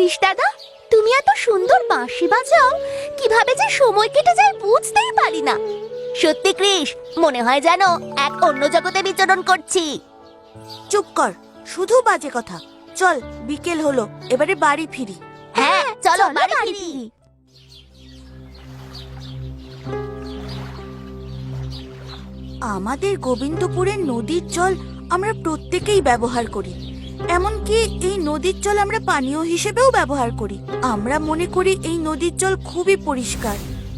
কৃষ দাদা তুমি এত সুন্দর বাঁশি বাজাও কীভাবে যে সময় কেটে যায় বুঝতেই পারি না। সত্যি কৃষ মনে হয় যেন এক অন্য জগতে বিচরণ করছি। চুপ কর শুধু বাজে কথা। চল বিকেল হলো এবারে বাড়ি ফিরি। হ্যাঁ চলো বাড়ি। ফিরি। আমাদের গোবিন্দপুরের নদীর জল আমরা প্রত্যেকেই ব্যবহার করি। এমনকি এই নদীর জল আমরা পানীয় হিসেবেও ব্যবহার করি। আমরা মনে করি এই নদীর জল খুবই পরিষ্কার।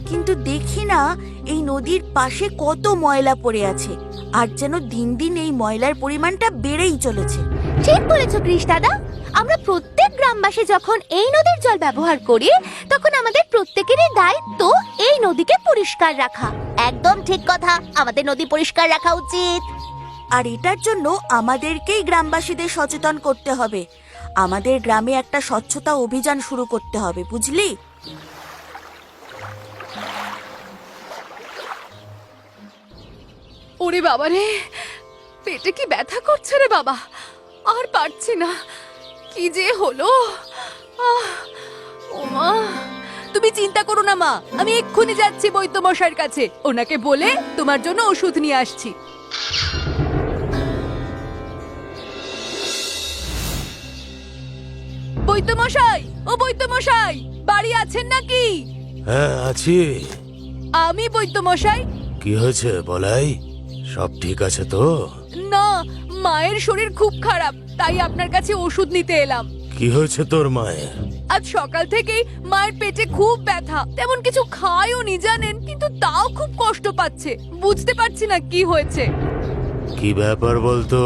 কিন্তু দেখি না, এই নদীর পাশে কত ময়লা পড়ে আছে। আর যেন দিন দিন এই ময়লার পরিমাণটা বেড়েই চলেছে। ঠিক বলেছ কৃষ দাদা। আমরা প্রত্যেক গ্রামবাসী যখন এই নদীর জল ব্যবহার করি, তখন আমাদের প্রত্যেকেরই দায়িত্ব এই নদীকে পরিষ্কার রাখা। একদম ঠিক কথা। আমাদের নদী পরিষ্কার রাখা উচিত। আর এটার জন্য আমাদেরকেই গ্রামবাসীদের সচেতন করতে হবে। আমাদের গ্রামে একটা স্বচ্ছতা অভিযান শুরু করতে হবে, বুঝলি? ওরে বাবা রে, পেটে কি ব্যথা করছে রে বাবা? আর পারছি না। কি যে হলো? ওমা তুমি চিন্তা করো না মা, আমি এক্ষুনি যাচ্ছি বৈদ্য মশাইয়ের কাছে। ওনাকে বলে তোমার জন্য ওষুধ নিয়ে আসছি। বৈদ্য মশাই ও বৈদ্য মশাই বাড়ি আছেন নাকি? হ্যাঁ আছি। আমি বৈদ্য মশাই কি হয়েছে বলাই? সব ঠিক আছে তো? না মায়ের শরীর খুব খারাপ তাই আপনার কাছে ওষুধ নিতে এলাম। কি হয়েছে তোর মায়ের? আজ সকাল থেকেই মায়ের পেটে খুব ব্যথা তেমন কিছু খায়ও নি জানেন কিন্তু তাও খুব কষ্ট পাচ্ছে বুঝতে পারছি না কি হয়েছে। কি ব্যাপার বলতো?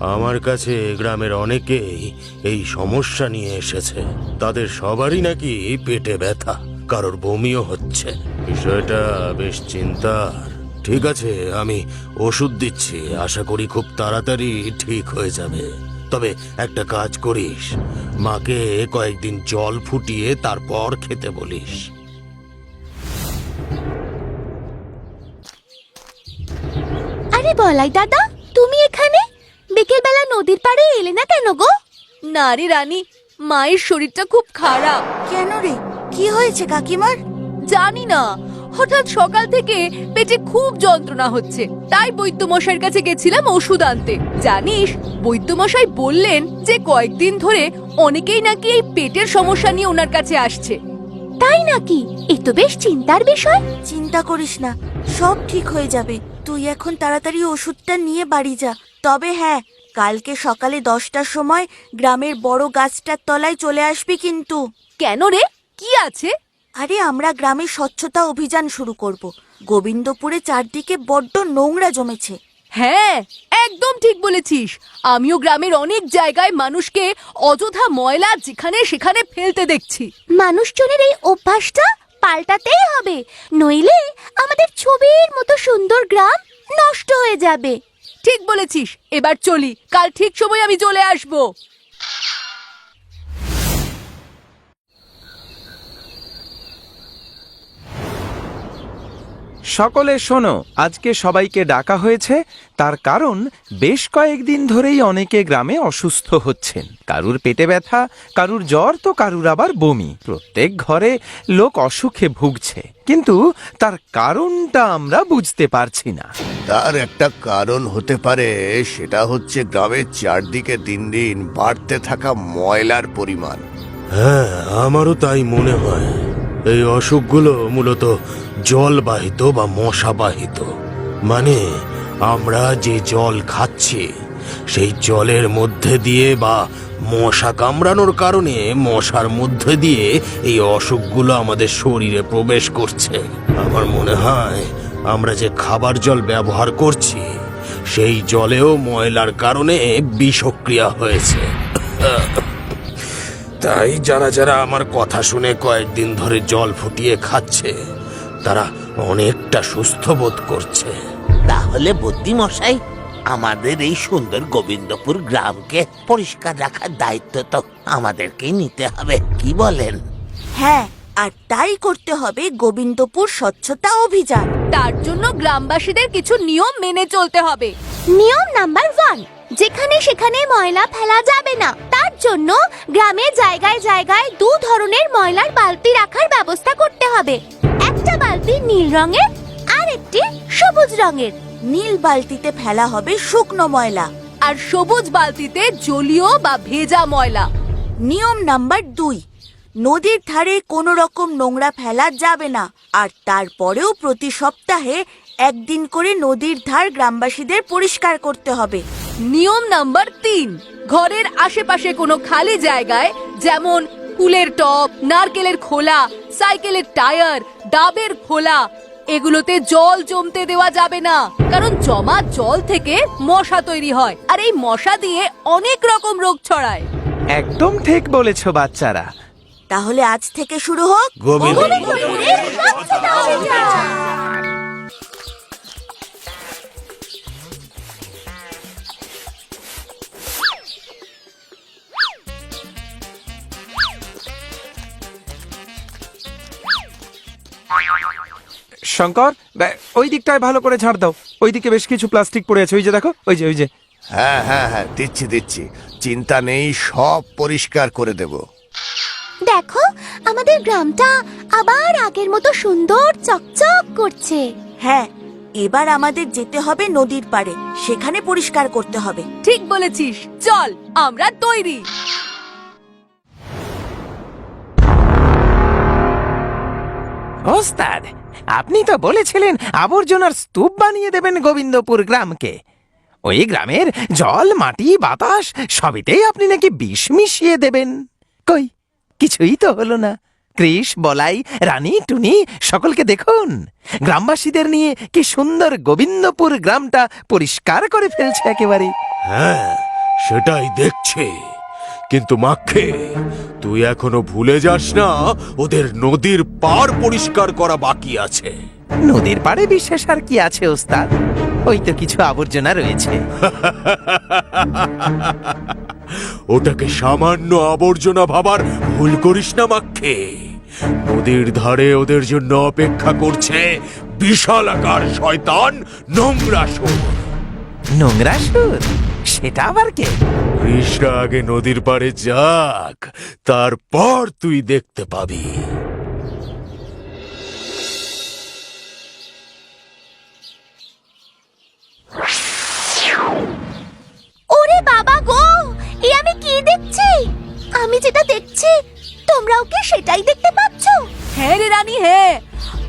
আমার কাছে গ্রামের অনেকেই এই সমস্যা নিয়ে এসেছে। তাদের সবারই নাকি পেটে ব্যথা, কারোর বমিও হচ্ছে। বিষয়টা বেশ চিন্তার। ঠিক আছে, আমি ওষুধ দিচ্ছি। আশা করি খুব তাড়াতাড়ি ঠিক হয়ে যাবে। তবে একটা কাজ করিস। মাকে কয়েকদিন জল ফুটিয়ে তারপর খেতে বলিস। আরে বলাই দাদা, তুমি এখানে? বিকেলবেলা নদীর পাড়ে এলে না কেন গো? না রে রানী মায়ের শরীরটা খুব খারাপ। কেন রে? কি হয়েছে কাকিমার? জানি না হঠাৎ সকাল থেকে পেটে খুব যন্ত্রণা হচ্ছে। তাই বৈদ্যমশাইয়ের কাছে গেছিলাম ওষুধ আনতে। জানিস বৈদ্যমশাই বললেন যে কয়েকদিন ধরে অনেকেই নাকি এই পেটের সমস্যা নিয়ে ওনার কাছে আসছে। তাই নাকি? এ তো বেশ চিন্তার বিষয়। চিন্তা করিস না সব ঠিক হয়ে যাবে। তুই এখন তাড়াতাড়ি ওষুধটা নিয়ে বাড়ি যা। তবে হ্যাঁ কালকে সকালে দশটার সময় গ্রামের বড় গাছটার তলায় চলে আসবি কিন্তু। কেন রে? কি আছে? আরে আমরা গ্রামে স্বচ্ছতা অভিযান শুরু করব। গোবিন্দপুরে চারদিকে বড্ড নোংরা জমেছে। হ্যাঁ একদম ঠিক বলেছিস। আমিও গ্রামের অনেক জায়গায় মানুষকে অযথা ময়লা যেখানে সেখানে ফেলতে দেখছি। মানুষজনের এই অভ্যাসটা পাল্টাতেই হবে নইলে আমাদের ছবির মতো সুন্দর গ্রাম নষ্ট হয়ে যাবে। ঠিক বলেছিস এবার চলি কাল ঠিক সময় আমি চলে আসব। সকলে শোনো আজকে সবাইকে ডাকা হয়েছে তার কারণ বেশ কয়েকদিন ধরেই অনেকে গ্রামে অসুস্থ হচ্ছেন। কারুর পেটে ব্যথা কারুর জ্বর তো কারুর আবার বমি। প্রত্যেক ঘরে লোক অসুখে ভুগছে। কিন্তু তার কারণটা আমরা বুঝতে পারছি না। তার একটা কারণ হতে পারে সেটা হচ্ছে গ্রামের চারদিকে দিন দিন বাড়তে থাকা ময়লার পরিমাণ। হ্যাঁ আমারও তাই মনে হয়। এই অসুখগুলো মূলত জলবাহিত বা মশাবাহিত। মানে আমরা যে জল খাচ্ছি, সেই জলের মধ্যে দিয়ে বা মশা কামড়ানোর কারণে, মশার মধ্যে দিয়ে এই অসুখগুলো আমাদের শরীরে প্রবেশ করছে। আমার মনে হয়, আমরা যে খাবার জল ব্যবহার করছি, সেই জলেও ময়লার কারণে বিষক্রিয়া হয়েছে। তাই যারা যারা আমার কথা শুনে কয়েকদিন ধরে জল ফুটিয়ে খাচ্ছে তারা অনেকটা সুস্থ বোধ করছে। তাহলে বুদ্ধিমশাই আমাদের এই সুন্দর গোবিন্দপুর গ্রামকে পরিষ্কার রাখার দায়িত্ব তো আমাদেরকেই নিতে হবে কি বলেন? হ্যাঁ আর তাই করতে হবে গোবিন্দপুর স্বচ্ছতা অভিযান। তার জন্য গ্রামবাসীদের কিছু নিয়ম মেনে চলতে হবে। নিয়ম নাম্বার ওয়ান যেখানে সেখানে ময়লা ফেলা যাবে না। জন্য গ্রামে জায়গায় জায়গায় দু ধরনের ময়লার বালতি রাখার ব্যবস্থা করতে হবে। একটা বালতি নীল রঙের আর একটি সবুজ রঙের। নীল বালতিতে ফেলা হবে শুকনো ময়লা। আর সবুজ বালতিতে জলীয় বা ভেজা ময়লা। নিয়ম নাম্বার দুই নদীর ধারে কোনো রকম নোংরা ফেলা যাবে না। আর তারপরেও প্রতি সপ্তাহে একদিন করে নদীর ধার গ্রামবাসীদের পরিষ্কার করতে হবে। নিয়ম নাম্বার তিন ঘরের আশেপাশে কোনো খালি জায়গায় যেমন ফুলের টব নারকেলের খোলা সাইকেলের টায়ার ডাবের খোলা এগুলোতে জল জমতে দেওয়া যাবে না। কারণ জমা জল থেকে মশা তৈরি হয় আর এই মশা দিয়ে অনেক রকম রোগ ছড়ায়। একদম ঠিক বলেছ বাচ্চারা। তাহলে আজ থেকে শুরু হোক। গোবিন্দ শঙ্কর ওই দিকটায় ভালো করে ঝাড় দাও। ওইদিকে বেশ কিছু প্লাস্টিক পড়ে আছে ওই যে দেখো ওই যে ওই যে। হ্যাঁ হ্যাঁ হ্যাঁ দিচ্ছি দিচ্ছি। চিন্তা নেই সব পরিষ্কার করে দেব। দেখো আমাদের গ্রামটা আবার আগের মতো সুন্দর চকচক করছে। হ্যাঁ এবার আমাদের যেতে হবে নদীর পাড়ে সেখানে পরিষ্কার করতে হবে। ঠিক বলেছিস। চল আমরা তৈরি। ওস্তাদ আপনি তো বলেছিলেন আবর্জনার স্তূপ বানিয়ে দেবেন গোবিন্দপুর গ্রামকে। ওই গ্রামের জল, মাটি, বাতাস, সবিতেই আপনি নাকি বিষ মিশিয়ে দেবেন। কই, কিছুই তো হলো না। কৃষ, বলাই, রানী, টুনি, সকলকে দেখুন। গ্রামবাসীদের নিয়ে কি সুন্দর গোবিন্দপুর গ্রামটা পরিষ্কার করে ফেলছে একেবারে। হ্যাঁ সেটাই দেখছে। কিন্তু মাক্ষে তুই এখনও ভুলে যাস না ওদের নদীর পার পরিষ্কার করা বাকি আছে। নদীর পাড়ে বিশেষ আর কি আছে ওস্তাদ? ওই তো কিছু আবর্জনা রয়েছে। ওটাকে সামান্য আবর্জনা ভাবার ভুল করিস না মাক্ষে নদীর ধারে ওদের জন্য অপেক্ষা করছে বিশাল আকার শয়তান নোংরা সুর। নোংরা সুর? সেটা আবার কে? কৃষ্ণা আগে নদীর পাড়ে যাক তারপর তুই দেখতে পাবি। ওরে বাবা গো এ আমি কি দেখছি? আমি যেটা দেখছি তোমরাও কি সেটাই দেখতে পাচ্ছ? হ্যাঁ রে রানী হ্যাঁ।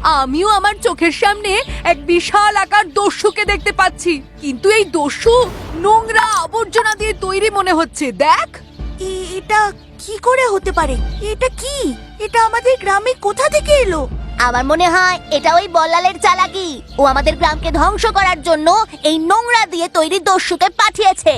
আমিও আমার চোখের সামনে এক বিশাল আকার দস্যুকে দেখতে পাচ্ছি। কিন্তু এই দস্যু নোংরা আবর্জনা দিয়ে তৈরি মনে হচ্ছে দেখ। এটা কি করে হতে পারে? এটা কি? এটা আমাদের গ্রামে কোথা থেকে এলো? আমার মনে হয় এটা ওই বল্লালের চালাকি। ও আমাদের গ্রামকে ধ্বংস করার জন্য এই নোংরা দিয়ে তৈরি দস্যুকে পাঠিয়েছে।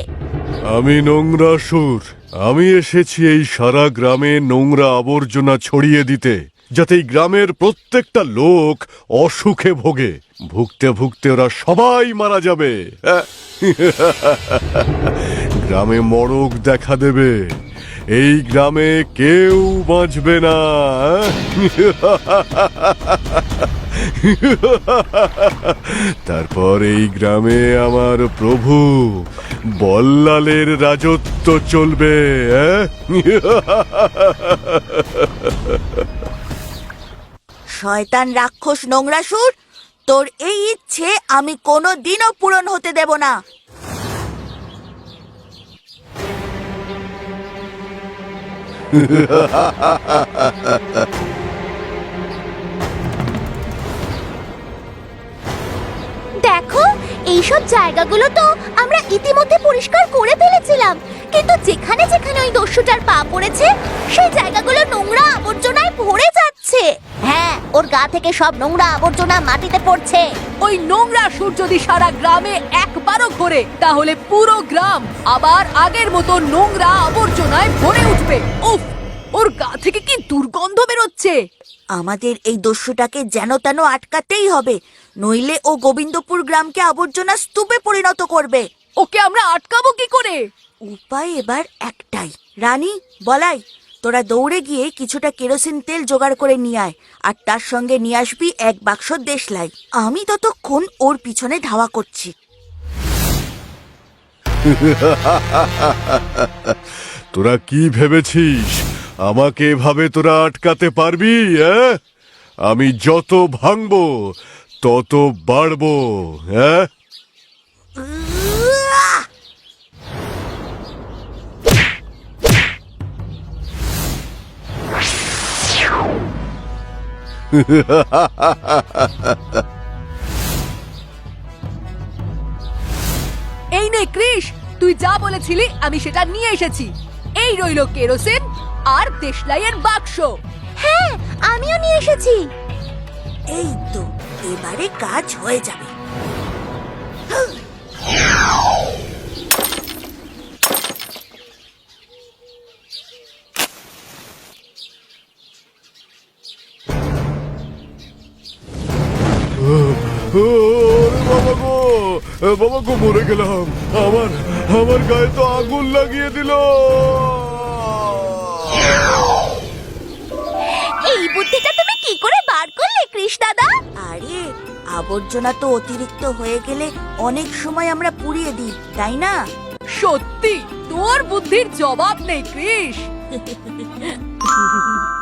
আমি নোংরা সুর। আমি এসেছি এই সারা গ্রামে নোংরা আবর্জনা ছড়িয়ে দিতে। যাতে এই গ্রামের প্রত্যেকটা লোক অসুখে ভোগে। ভুগতে ভুগতে ওরা সবাই মারা যাবে। গ্রামে মরক দেখা দেবে। এই গ্রামে কেউ বাঁচবে না। তারপর এই গ্রামে আমার প্রভু বল্লালের রাজত্ব চলবে অ্যাঁ? শয়তান রাক্ষস নোংরাসুর তোর এই ইচ্ছে আমি কোনো দিনও পূরণ হতে দেব না। দেখো, এইসব জায়গাগুলো তো আমরা ইতিমধ্যে পরিষ্কার করে ফেলেছিলাম। কিন্তু যেখানে যেখানে ওই দস্যুটার পা পড়েছে, সেই জায়গাগুলো নোংরা আবর্জনায় ভরে ওর গা থেকে সব নোংরা আবর্জনা মাটিতে পড়ছে। ওই নোংরা সুর যদি সারা গ্রামে একবারও ঘোরে তাহলে পুরো গ্রাম আবার আগের মতো নোংরা আবর্জনায় ভরে উঠবে। উফ ওর গা থেকে কি দুর্গন্ধ বেরোচ্ছে? আমাদের এই দস্যুটাকে যেন তেন আটকাতেই হবে নইলে ও গোবিন্দপুর গ্রামকে আবর্জনা স্তূপে পরিণত করবে। ওকে আমরা আটকাবো কি করে? উপায় এবার একটাই। রানী বলাই তোরা দৌড়ে গিয়ে কিছুটা কেরোসিন তেল জোগাড় করে নিয়ে আয়, আর তার সঙ্গে নিয়ে আসবি এক বাক্স দেশলাই। আমি ততক্ষণ ওর পিছনে ধাওয়া করছি। তোরা কি ভেবেছিস? আমাকে এভাবে তোরা আটকাতে পারবি হ্যাঁ? আমি যত ভাঙবো, তত বাড়বো হ্যাঁ? এই নে ক্রিস তুই যা বলেছিলি, আমি সেটা নিয়ে এসেছি। এই রইল কেরোসিন আর দেশলাইয়ের বাক্স। হ্যাঁ আমিও নিয়ে এসেছি। এই তো, এবারে কাজ হয়ে যাবে। বাবা গো বাবা গো মরে গেলাম আমার আমার গায়ে তো আগুন লাগিয়ে দিল। এই বুদ্ধিটা তুমি কি করে বার করলে কৃষ দাদা? আরে আবর্জনা তো অতিরিক্ত হয়ে গেলে অনেক সময় আমরা পুড়িয়ে দিই তাই না? সত্যি তোর বুদ্ধির জবাব নেই ক্রিস